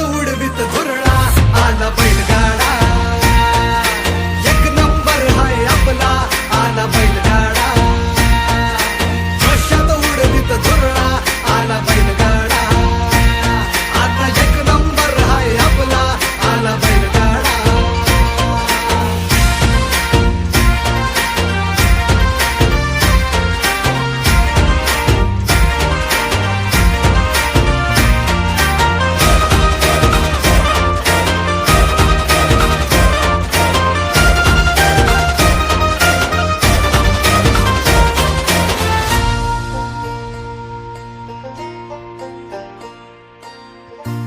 हात उडवीत आला बैलगाडा. एक नंबर हाय आपला आला बैलगाडा.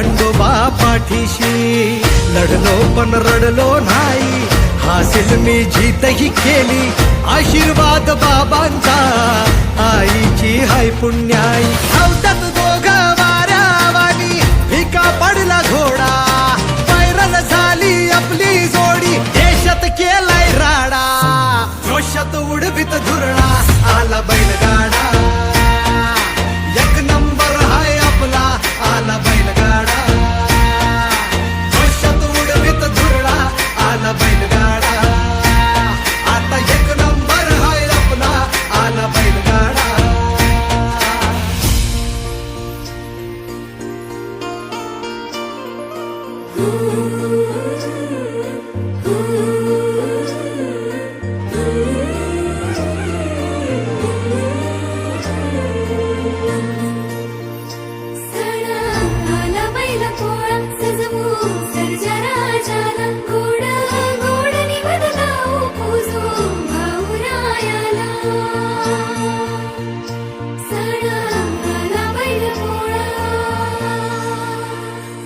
खंडोबा पाठीशी लढलो पण रडलो नाही. हासिल मी जीतही केली. आशीर्वाद बाबांचा. आईची हाय पुण्याई.